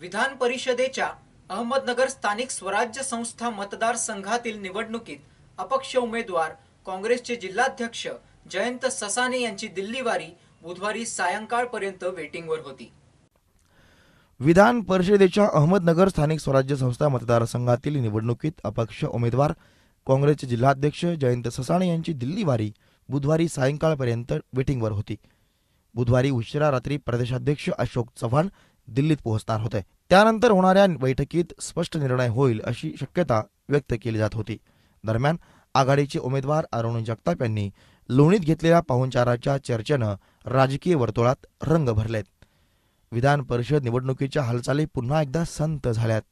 विधान परिषदेच्या अहमदनगर स्थानिक स्वराज्य संस्था मतदारसंघातील निवडणुकीत अपक्ष उमेदवार काँग्रेसचे जिल्हाध्यक्ष जयंत ससाने यांची दिल्लीवारी बुधवारी सायंकाळपर्यंत वेटिंगवर होती. विधान परिषदेच्या अहमदनगर स्थानिक स्वराज्य संस्था मतदारसंघातील निवडणुकीत अपक्ष उमेदवार काँग्रेसचे जिल्हाध्यक्ष जयंत ससाणे यांची दिल्लीवारी बुधवारी सायंकाळपर्यंत वेटिंगवर होती. बुधवारी उशिरा रात्री प्रदेशाध्यक्ष अशोक चव्हाण दिल्लीत पोहोचणार होते. त्यानंतर होणाऱ्या बैठकीत स्पष्ट निर्णय होईल अशी शक्यता व्यक्त केली जात होती. दरम्यान आघाडीचे उमेदवार अरुण जगताप यांनी लोणीत घेतलेल्या पाहुणचाराच्या चर्चेनं राजकीय वर्तुळात रंग भरलेत. विधान परिषद निवडणुकीच्या हालचाली पुन्हा एकदा संत झाल्यात.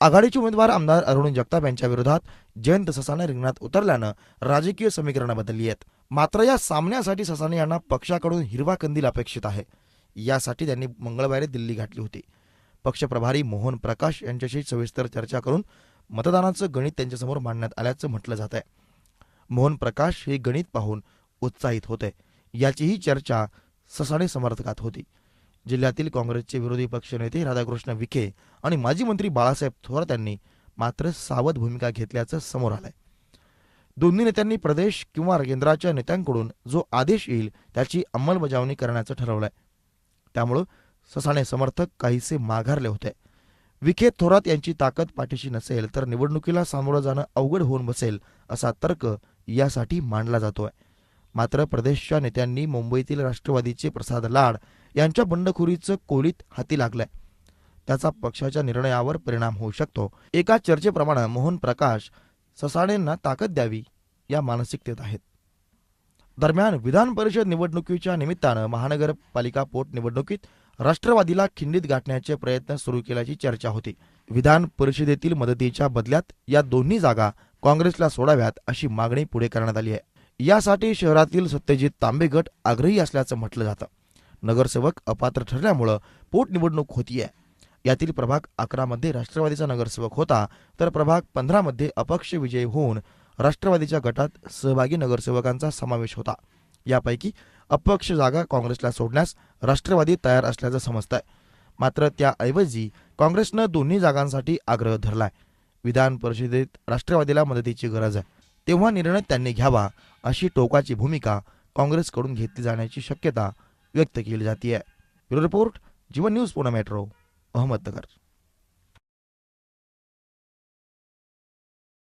आघाडीचे उमेदवार आमदार अरुण जगताप यांच्या विरोधात जयंत ससाने रिंगणात उतरल्यानं राजकीय समीकरणं बदलली आहेत. मात्र या सामन्यासाठी ससाने यांना पक्षाकडून हिरवा कंदील अपेक्षित आहे. यासाठी त्यांनी मंगळवारी दिल्ली गाठली होती. पक्षप्रभारी मोहन प्रकाश यांच्याशी सविस्तर चर्चा करून मतदानाचं गणित त्यांच्यासमोर मांडण्यात आल्याचं म्हटलं जात आहे. मोहन प्रकाश हे गणित पाहून उत्साहित होते. याचीही चर्चा ससाणे समर्थकात होती. जिल्ह्यातील काँग्रेसचे विरोधी पक्षनेते राधाकृष्ण विखे आणि माजी मंत्री बाळासाहेब थोरात यांनी मात्र सावध भूमिका घेतल्याचं समोर आलंय. दोन्ही नेत्यांनी प्रदेश किंवा केंद्राच्या नेत्यांकडून जो आदेश येईल त्याची अंमलबजावणी करण्याचं ठरवलंय. त्यामुळं ससाणे समर्थक काहीसे माघारले होते. विखे थोरात यांची ताकद पाठीशी नसेल तर निवडणुकीला सामोरं जाणं अवघड होऊन बसेल असा तर्क यासाठी मांडला जातोय. मात्र प्रदेशच्या नेत्यांनी मुंबईतील राष्ट्रवादीचे प्रसाद लाड यांच्या बंडखोरीचं कोलीत हाती लागलंय. त्याचा पक्षाच्या निर्णयावर परिणाम होऊ शकतो. एका चर्चेप्रमाणे मोहन प्रकाश ससाणेंना ताकद द्यावी या मानसिकतेत आहेत. दरम्यान विधान परिषद निवडणुकीच्या निमित्तानं महानगरपालिका पोटनिवडणुकीत राष्ट्रवादीला खिंडीत गाठण्याचे प्रयत्न सुरू केल्याची चर्चा होती. विधान परिषदेतील मदतीच्या बदल्यात या दोन्ही जागा काँग्रेसला सोडाव्यात अशी मागणी पुढे करण्यात आली आहे. यासाठी शहरातील सत्यजित तांबे गट आग्रही असल्याचं म्हटलं जातं. नगरसेवक अपात्र ठरल्यामुळं पोटनिवडणूक होतीये. यातील प्रभाग अकरा मध्ये राष्ट्रवादीचा नगरसेवक होता तर प्रभाग पंधरा मध्ये अपक्ष विजयी होऊन राष्ट्रवादीच्या गटात सहभागी नगरसेवकांचा समावेश होता. यापैकी अपक्ष जागा काँग्रेसला सोडण्यास राष्ट्रवादी तयार असल्याचं समजतंय. मात्र त्याऐवजी काँग्रेसनं दोन्ही जागांसाठी आग्रह धरलाय. विधान परिषदेत राष्ट्रवादीला मदतीची गरज आहे. तेव्हा निर्णय त्यांनी घ्यावा अशी टोकाची भूमिका काँग्रेसकडून घेतली जाण्याची शक्यता व्यक्त केली जाते bureau report Jeevan news Pune metro Ahmednagar.